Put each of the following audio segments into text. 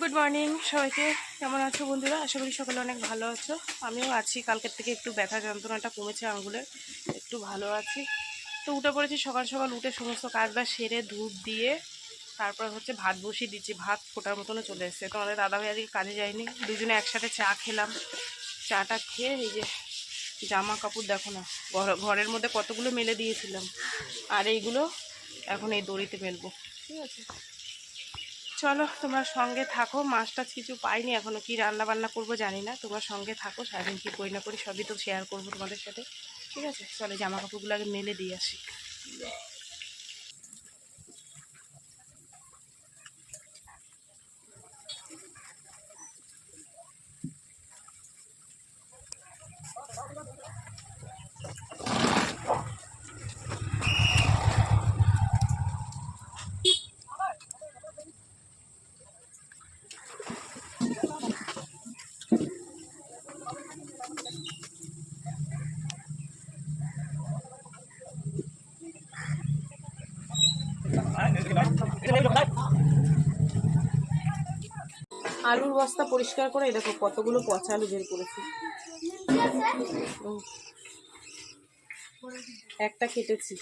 Good morning সবাইকে। কেমন আছো বন্ধুরা? আশা করি সকালে অনেক ভালো আছো। আমিও আছি। কালকের থেকে একটু ব্যথা যন্ত্রণাটা কমেছে আঙুলের একটু ভালো আছি। তো উঠে পড়েছি সকাল সকাল উঠে সমস্ত কাজ সেরে ধূপ দিয়ে, তারপর হচ্ছে ভাত বসিয়ে দিচ্ছি। ভাত ফোটার মতনও চলে এসছে। তোমাদের দাদাভাই আজকে কাজে যায়নি। দুজনে একসাথে চা খেলাম। চাটা খেয়ে এই যে জামা কাপড় দেখো না, ঘর- ঘরের মধ্যে কতগুলো মেলে দিয়েছিলাম। আর এইগুলো এখন এই দড়িতে মেলবো। ঠিক আছে? চলো, তোমরা সঙ্গে থাকো। মাছ টাছ কিছু পাইনি এখনও কি রান্না বান্না করব জানি না। তোমরা সঙ্গে থাকো, সারাদিন কি করি না করি, সবই তো শেয়ার করব তোমাদের সাথে। ঠিক আছে? চলো জামা কাপড়গুলো আগে মেলে দিয়ে আসি। আলুর বস্তা পরিষ্কার করে দেখো কতগুলো পচা আলু বের করেছি। একটা কেটেছি।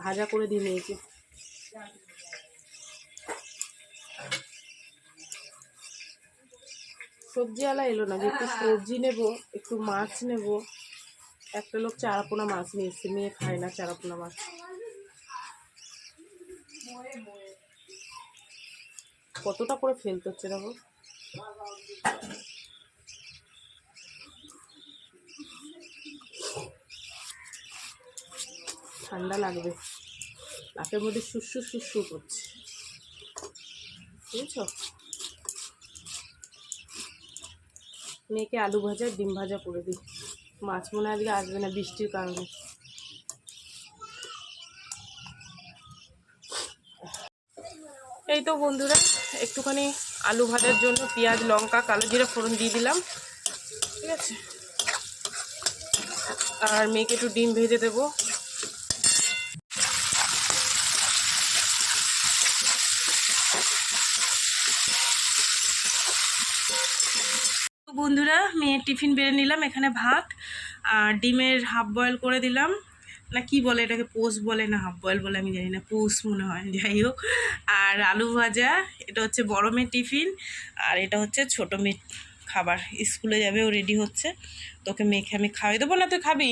ভাজা করে দিয়ে নিয়েছি। সবজিওয়ালা এলো না যে একটু সবজি নেব, একটু মাছ নেব। একটা লোক চারাপোনা মাছ নিয়ে এসছে, মেয়ে খায় না চারাপোনা মাছ। কতটা করে ফেলতে হচ্ছে দেখো? ঠান্ডা লাগবে। নাকের মধ্যে শুষ্শু শুষ্শু করছে। বুঝছ? মেয়েকে আলু ভাজা, ডিম ভাজা করে দিই। মাছ মনে আজকে আসবে না বৃষ্টির কারণে। এই তো বন্ধুরা, একটুখানি আলু ভাজার জন্য পেঁয়াজ, লঙ্কা, কালো জিরা, ফোড়ন দিয়ে দিলাম, ঠিক আছে? আর মেয়েকে একটু ডিম ভেজে দেবো। বন্ধুরা, মেয়ের টিফিন বেড়ে নিলাম এখানে ভাত, আর ডিমের হাফ বয়েল করে দিলাম। না কি বলে এটাকে পোস বলে না, হাফ বয়েল বলে আমি জানি না পোস মনে হয়, যাই হোক। আর আলু ভাজা, এটা হচ্ছে বড় মেয়ের টিফিন, আর এটা হচ্ছে ছোট মেয়ের খাবার। স্কুলে যাবে, ও রেডি হচ্ছে। তোকে মেয়েকে আমি খাওয়াই দেবো না তুই খাবি?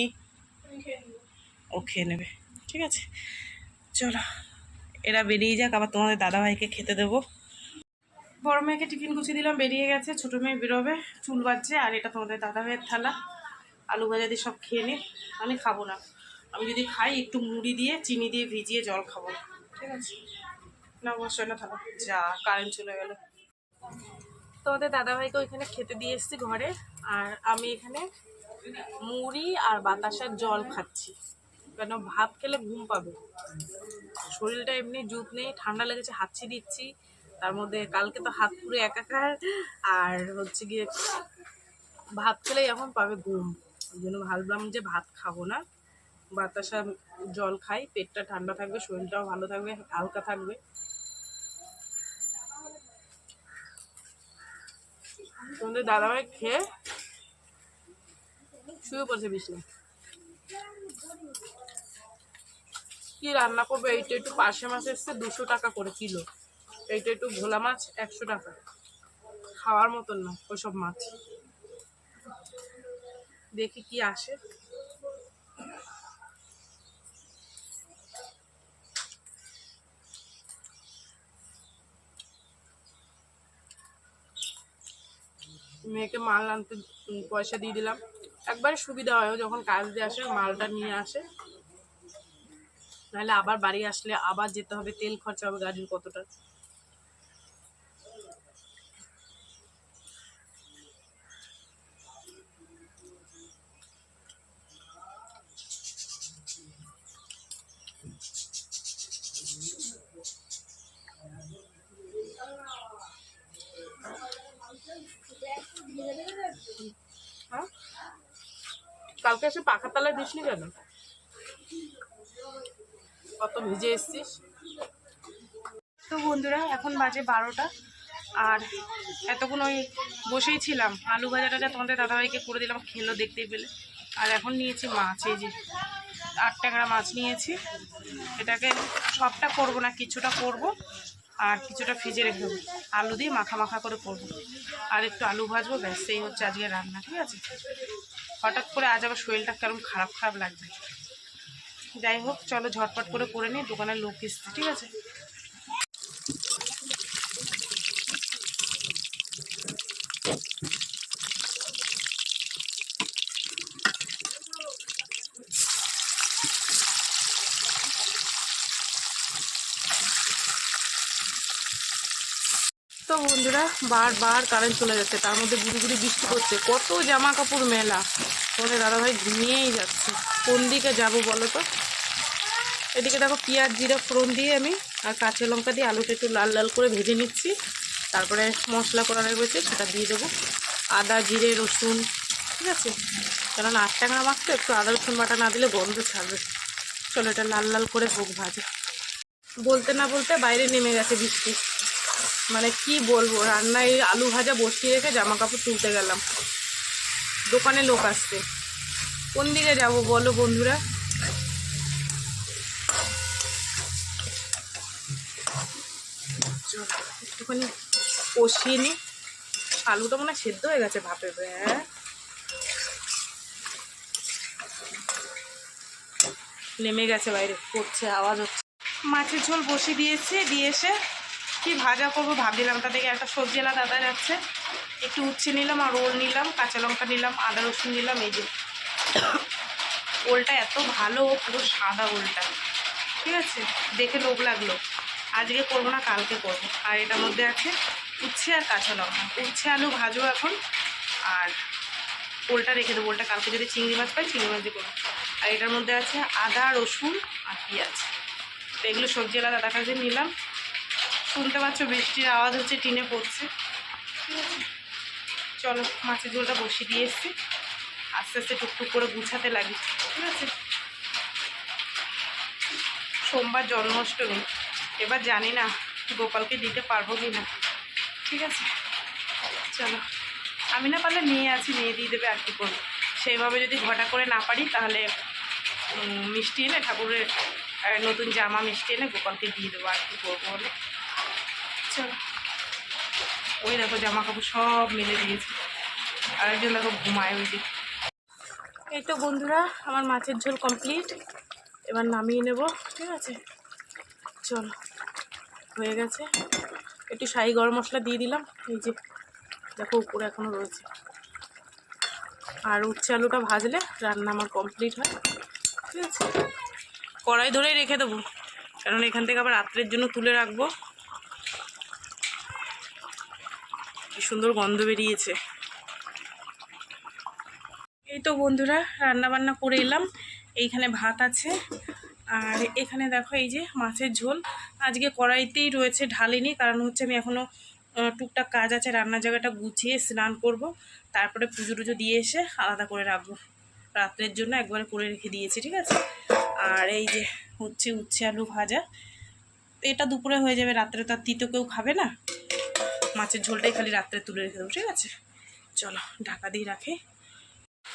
ও খেয়ে নেবে। ঠিক আছে। চলো, এরা বেরিয়ে যাক, আবার তোমাদের দাদাভাইকে খেতে দেবো। বড় মেয়েকে টিফিন গুছিয়ে দিলাম, বেরিয়ে গেছে, ছোটো মেয়ে বেরোবে, চুল বাজছে, আর এটা তোমাদের দাদা ভাইয়ের থালা। আলু ভাজা দিয়ে সব খেয়ে নে, আমি খাব না। আমি যদি খাই, একটু মুড়ি দিয়ে চিনি দিয়ে ভিজিয়ে জল খাব। ঠিক আছে? না অবশ্যই না থাকো যা কারেন্ট চলে গেল। তোমাদের দাদাভাইকে ওইখানে খেতে দিয়ে এসেছি ঘরে। আর আমি এখানে মুড়ি আর বাতাসার জল খাচ্ছি। কেন? ভাত খেলে ঘুম পাবে। শরীরটা এমনি জুত নেই, ঠান্ডা লেগেছে হাঁচি দিচ্ছি তার মধ্যে কালকে তো হাত পুরো একাকার। আর হচ্ছে গিয়ে ভাত খেলেই এখন পাবে ঘুম। ওই জন্য ভাবলাম যে ভাত খাব না। বাতাসা জল খাই, পেটটা ঠান্ডা থাকবে, শরীরটাও ভালো থাকবে, হালকা থাকবে। তোমাদের দাদাভাই খেয়ে শুয়ে পড়ছে বিছনা কি রান্না করবে? এইটা একটু পার্শে মাছ এসছে, দুশো টাকা করে কিলো। এইটা একটু ভোলা মাছ, একশো টাকা। খাওয়ার মতন না ওইসব মাছ। দেখি কি আসে। মেয়েকে মাল আনতে পয়সা দিয়ে দিলাম। একবারে সুবিধা হয় যখন কাজ দিয়ে আসে, মালটা নিয়ে আসে। নাহলে আবার বাড়ি আসলে আবার যেতে হবে, তেল খরচা হবে গাড়ির কতটা। কালকে এসে পাখার তলায় দিসনি কেন? কত ভিজে এসছিস? তো বন্ধুরা, এখন বাজে বারোটা, আর এতক্ষণ ওই বসেই ছিলাম। আলু ভাজাটা যা তোমাদের দাদাভাইকে করে দিলাম, খেলো দেখতে পেলে। আর এখন নিয়েছি মাছ, এই যে আট টাকার মাছ নিয়েছি। এটাকে সবটা করব না, কিছুটা করব, আর কিছুটা ফ্রিজে রেখে দেবো। আলু দিয়ে মাখা মাখা করে করব। আর একটু আলু ভাজবো, ব্যাস সেই হচ্ছে আজকে রান্না, ঠিক আছে? হঠাৎ করে আজ আবার শরীরটা কেমন খারাপ খারাপ লাগবে যাই হোক, চলো ঝটপট করে করে নিই, দোকানের লোক এসছে, ঠিক আছে তো বন্ধুরা বারবার কারেন্ট চলে যাচ্ছে। তার মধ্যে গুড়ি গুড়ি বৃষ্টি পড়ছে। কত জামা কাপড় মেলা। তোমাদের দাদাভাই ঘুমিয়েই যাচ্ছে। কোন দিকে যাব বলো তো? এদিকে দেখো পেঁয়াজ, জিরা, ফোড়ন দিয়ে আমি আর কাঁচা লঙ্কা দিয়ে আলুটা একটু লাল লাল করে ভেজে নিচ্ছি। তারপরে মশলা করা রয়েছে সেটা দিয়ে দেবো। আদা, জিরে, রসুন, ঠিক আছে? কারণ আট টাকা মাখতে একটু আদা, রসুন বাটা না দিলে গন্ধ ছাড়বে। চলো এটা লাল লাল করে হোক ভাজে। বলতে না বলতে বাইরে নেমে গেছে বৃষ্টি। মানে কি বলব, রান্নায় আলু ভাজা বসিয়ে রেখে জামা কাপড় তুলতে গেলাম। দোকানে লোক আসছে। কোন দিকে যাব বলো বন্ধুরা? একটুখানি কষিয়ে নি। আলুটা মনে হয় সেদ্ধ হয়ে গেছে ভাপে হ্যাঁ। নেমে গেছে বাইরে, পড়ছে, আওয়াজ হচ্ছে। মাছের ঝোল বসিয়ে দিয়েছে, দিয়ে এসে কি ভাজা করব ভাবছিলাম। তা থেকে একটা সবজি এলা দাদা যাচ্ছে একটু উচ্ছে নিলাম আর ওল নিলাম, কাঁচা লঙ্কা নিলাম, আদা রসুন নিলাম, এই যে। ওলটা এত ভালো, পুরো সাদা ওলটা। ঠিক আছে? দেখে লোভ লাগল। আজকে করব না, কালকে করব। আর এটার মধ্যে আছে উচ্ছে আর কাঁচা লঙ্কা। উচ্ছে, আলু ভাজবো এখন। আর ওলটা রেখে দেবো। ওলটা কালকে যদি চিংড়ি মাছ পাই, চিংড়ি মাছ দিয়ে করব। আর এটার মধ্যে আছে আদা, রসুন আর পেঁয়াজ। তো এগুলো সবজি এলা দাদার কাছে নিলাম। শুনতে পাচ্ছ বৃষ্টির আওয়াজ হচ্ছে টিনে পড়ছে। ঠিক আছে চলো মাছের ঝোলটা বসিয়ে দিয়ে এসছি। আস্তে আস্তে টুকটুক করে গুছাতে লাগি, ঠিক আছে? সোমবার জন্মাষ্টমী, এবার জানি না গোপালকে দিতে পারব কি না ঠিক আছে? চলো, আমি না পারলে মেয়ে আছি, মেয়ে দিয়ে দেবে আর কি করব। সেইভাবে যদি ঘটা করে না পারি, তাহলে মিষ্টি এনে ঠাকুরের নতুন জামা মিষ্টি এনে গোপালকে দিয়ে দেবো আর কি করব বলে? চলো। ওই দেখো জামা কাপড় সব মেলে দিয়েছে। আরেকজন দেখো ঘুমায় ওই দিকে এই তো বন্ধুরা, আমার মাছের ঝোল কমপ্লিট এবার নামিয়ে নেব, ঠিক আছে? চলো, হয়ে গেছে। একটু শাহি গরম মশলা দিয়ে দিলাম। এই যে, দেখো উপরে এখনও রয়েছে। আর উচ্ছে আলুটা ভাজলে রান্না আমার কমপ্লিট হয়। ঠিক আছে? কড়াই ধরেই রেখে দেবো। কারণ এখান থেকে আবার রাত্রের জন্য তুলে রাখব। কি সুন্দর গন্ধ বেরিয়েছে। এই তো বন্ধুরা রান্না বান্না করে এলাম। এইখানে ভাত আছে। আর এখানে দেখো এই যে মাছের ঝোল। আজকে কড়াইতেই রয়েছে ঢালিনি, কারণ হচ্ছে আমি এখনও টুকটাক কাজ আছে, রান্নার জায়গাটা গুছিয়ে স্নান করব। তারপরে পুজো টুজো দিয়ে এসে আলাদা করে রাখব। রাত্রের জন্য একবারে করে রেখে দিয়েছি, ঠিক আছে? আর এই যে হচ্ছে উচ্ছে আলু ভাজা। এটা দুপুরে হয়ে যাবে, রাত্রে তো আর তিতো কেউ খাবে না। মাছের ঝোলটাই খালি রাত্রে তুলে রেখে দেবো, ঠিক আছে? চলো, ঢাকা দিয়ে রাখি।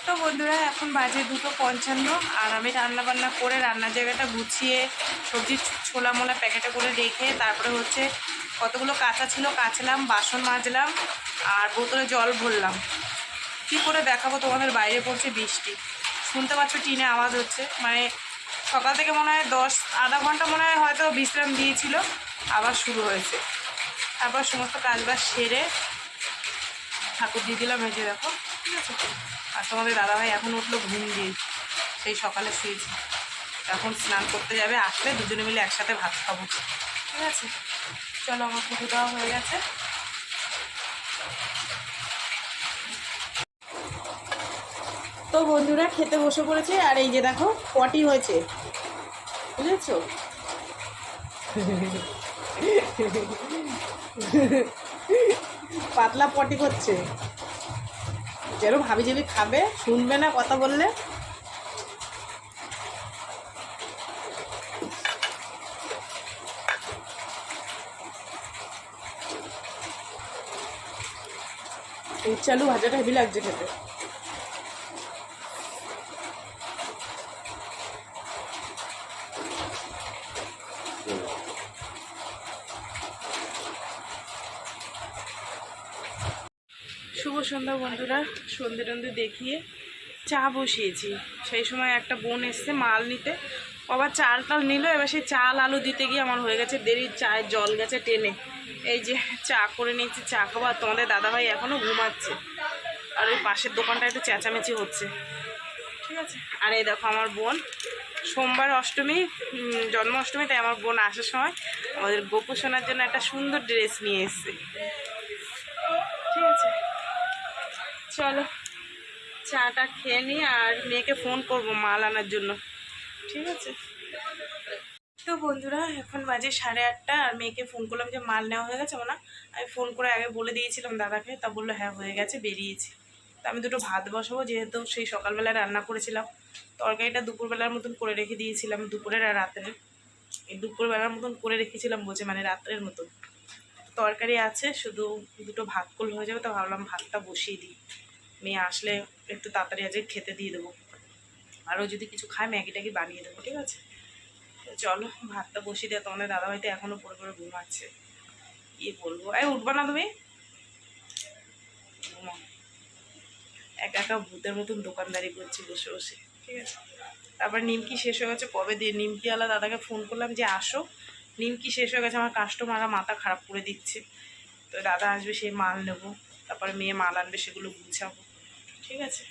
তো বন্ধুরা, এখন বাজে দুটো পঞ্চান্ন, আর আমি রান্না বান্না করে রান্নার জায়গাটা গুছিয়ে সবজি ছোলা মোলা প্যাকেটে করে রেখে তারপরে হচ্ছে কতগুলো কাঁচা ছিল কাচলাম, বাসন মাজলাম, আর বোতলে জল ভরলাম। কী করে দেখাবো? তোমাদের বাইরে পড়ছে বৃষ্টি। শুনতে পাচ্ছ টিনে আওয়াজ হচ্ছে। মানে সকাল থেকে মনে হয় দশ, আধা ঘণ্টা মনে হয় হয়তো বিশ্রাম দিয়েছিল, আবার শুরু হয়েছে। তারপর সমস্ত কাজবাজ সেরে ঠাকুর দিয়ে দিলাম, এই যে দেখো, ঠিক আছে? আর তোমাদের দাদাভাই এখন উঠল ঘুম দিয়ে, সেই সকালে শুয়েছে। এখন স্নান করতে যাবে, আসলে দুজনে মিলে একসাথে ভাত খাব, ঠিক আছে? চলো, আমার পুজো দেওয়া হয়ে গেছে। তো বন্ধুরা, খেতে বসে পড়েছে, আর এই যে দেখো, পটি হয়েছে, বুঝেছ? পাতলা পটি করছে যেরকম ভাবি যেবি খাবে, শুনবে না কথা বললে। উচ্চ আলু ভাজাটা হেভি লাগছে খেতে। সন্ধ্যা বন্ধুরা, সন্ধে টন্ধে দেখিয়ে চা বসিয়েছি। সেই সময় একটা বোন এসছে মাল নিতে। আবার চাল টাল নিল, এবার সেই চাল আলু দিতে গিয়ে আমার হয়ে গেছে দেরি, চায়ের জল গেছে টেনে। এই যে চা করে নিয়েছি, চা খাবার তোমাদের দাদাভাই এখনও ঘুমাচ্ছে। আর ওই পাশের দোকানটা একটু চেঁচামেচি হচ্ছে। ঠিক আছে? আর এই দেখো আমার বোন। সোমবার অষ্টমী জন্মাষ্টমী, তাই আমার বোন আসার সময় আমাদের গোপু সোনার জন্য একটা সুন্দর ড্রেস নিয়ে এসছে। চলো, চাটা খেয়ে নিই আর মেয়েকে ফোন করব মাল আনার জন্য। ঠিক আছে? তো বন্ধুরা, এখন বাজে সাড়ে আটটা আর মেয়েকে ফোন করলাম যে মাল নেওয়া হয়ে গেছে না আমি ফোন করে আগে বলে দিয়েছিলাম দাদাকে, তা বলল হ্যাঁ হয়ে গেছে, বেরিয়েছি। তা আমি দুটো ভাত বসাবো, যেহেতু সেই সকালবেলায় রান্না করেছিলাম। তরকারিটা দুপুরবেলার মতন করে রেখে দিয়েছিলাম, দুপুরের আর রাত্রের। এই দুপুরবেলার মতন করে রেখেছিলাম বলছে মানে রাত্রের মতন। তরকারি আছে, শুধু দুটো ভাত করলে হয়ে যাবে, তো ভাবলাম ভাতটা বসিয়ে দিই। মেয়ে আসলে একটু তাড়াতাড়ি আজকে খেতে দিয়ে দেবো। আরও যদি কিছু খায়, ম্যাগি ট্যাগি বানিয়ে দেবো, ঠিক আছে? চলো, ভাতটা বসিয়ে দেয় তোমাদের দাদাভাই তো এখনও পরে পরে ঘুমাচ্ছে কি বলব? এই, উঠবা না তুমি। ঘুমাও। একা একা ভূতের মতন দোকানদারি করছি বসে বসে, ঠিক আছে? তারপর নিমকি শেষ হয়ে গেছে। কবে দিয়ে? নিমকিওয়ালা দাদাকে ফোন করলাম যে, আসো। নিমকি শেষ হয়ে গেছে, আমার কাস্টমাররা মাথা খারাপ করে দিচ্ছে। তো দাদা আসবে সেই মাল নেব, তারপরে মেয়ে মাল আনবে, সেগুলো গুছাবো। ঠিক আছে?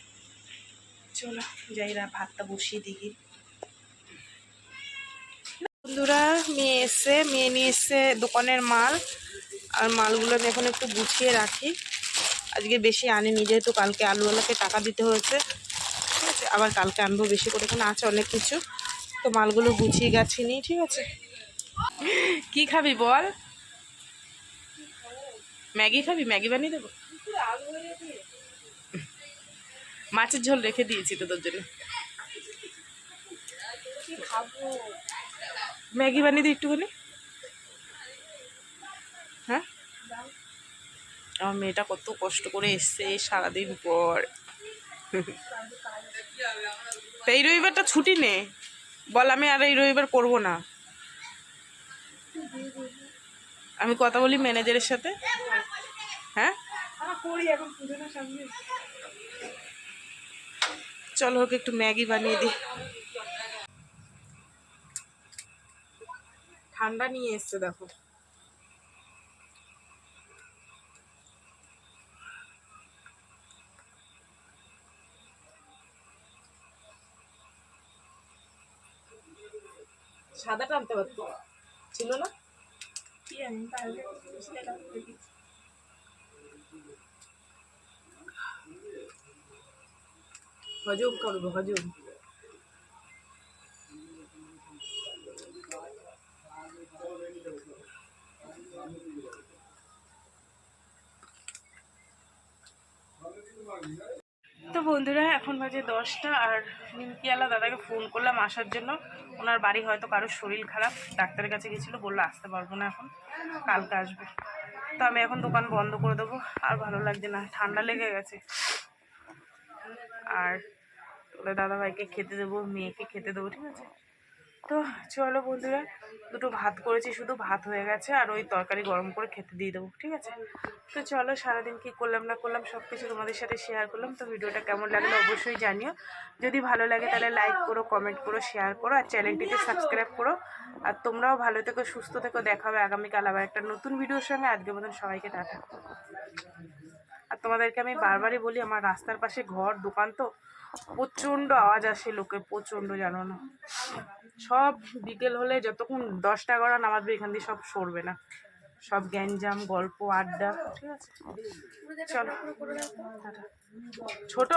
চলো, যাই না ভাতটা বসিয়ে দিই বন্ধুরা, মেয়ে এসছে, মেয়ে নিয়ে এসছে দোকানের মাল। আর মালগুলো আমি এখন একটু গুছিয়ে রাখি। আজকে বেশি আনিনি, যেহেতু কালকে আলুওয়ালাকে টাকা দিতে হয়েছে। ঠিক আছে? আবার কালকে আনব বেশি করে, এখানে আছে অনেক কিছু। তো মালগুলো গুছিয়ে গেছি নি, ঠিক আছে? কি খাবি বল? ম্যাগি খাবি? ম্যাগি বানিয়ে দেবো? মাছের ঝোল রেখে দিয়েছি তোদের জন্য। ম্যাগি বানিয়ে দিই একটুখানি? হ্যাঁ? আমার মেয়েটা কত কষ্ট করে এসছে সারাদিন পর। এই রবিবারটা ছুটি নে। বল, আমি আর এই রবিবার করব না। আমি কথা বলি ম্যানেজারের সাথে। হ্যাঁ? চলো ওকে একটু ম্যাগি বানিয়ে দিই। ঠান্ডা নিয়ে এসছে দেখো। সাদা আনতে পারতো? ছিল না? কি জানি তাহলে সেটা দেখি। হজম করব হজম তো বন্ধুরা, এখন বাজে দশটা আর নিমকিয়ালা দাদাকে ফোন করলাম আসার জন্য। ওনার বাড়ি হয়তো কারোর শরীর খারাপ, ডাক্তারের কাছে গেছিল, বলল আসতে পারব না এখন, কালকে আসবে। তো আমি এখন দোকান বন্ধ করে দেবো, আর ভালো লাগছে না, ঠান্ডা লেগে গেছে। আর ওদের দাদাভাইকে খেতে দেবো, মেয়েকে খেতে দেবো, ঠিক আছে? তো চলো বন্ধুরা, দুটো ভাত করেছি, শুধু ভাত হয়ে গেছে, আর ওই তরকারি গরম করে খেতে দিয়ে দেবো, ঠিক আছে? তো চলো, সারাদিন কি করলাম না করলাম সব কিছু তোমাদের সাথে শেয়ার করলাম, তো ভিডিওটা কেমন লাগল অবশ্যই জানিও। যদি ভালো লাগে তাহলে লাইক করো কমেন্ট করো শেয়ার করো, আর চ্যানেলটিকে সাবস্ক্রাইব করো। আর তোমরাও ভালো থেকো, সুস্থ থেকো, দেখা হবে আগামীকাল আবার একটা নতুন ভিডিওর সঙ্গে। আজকের মতন সবাইকে টাটা। আর তোমাদেরকে আমি বারবারই বলি, আমার রাস্তার পাশে ঘর, দোকান তো প্রচণ্ড আওয়াজ আসে লোকে, প্রচণ্ড জানো না। সব বিকেল হলে যতক্ষণ দশটা গড়া নামাজবে এখান দিয়ে সব সরবে না। সব গ্যাঞ্জাম, গল্প, আড্ডা, ঠিক আছে? চলো। ছোট?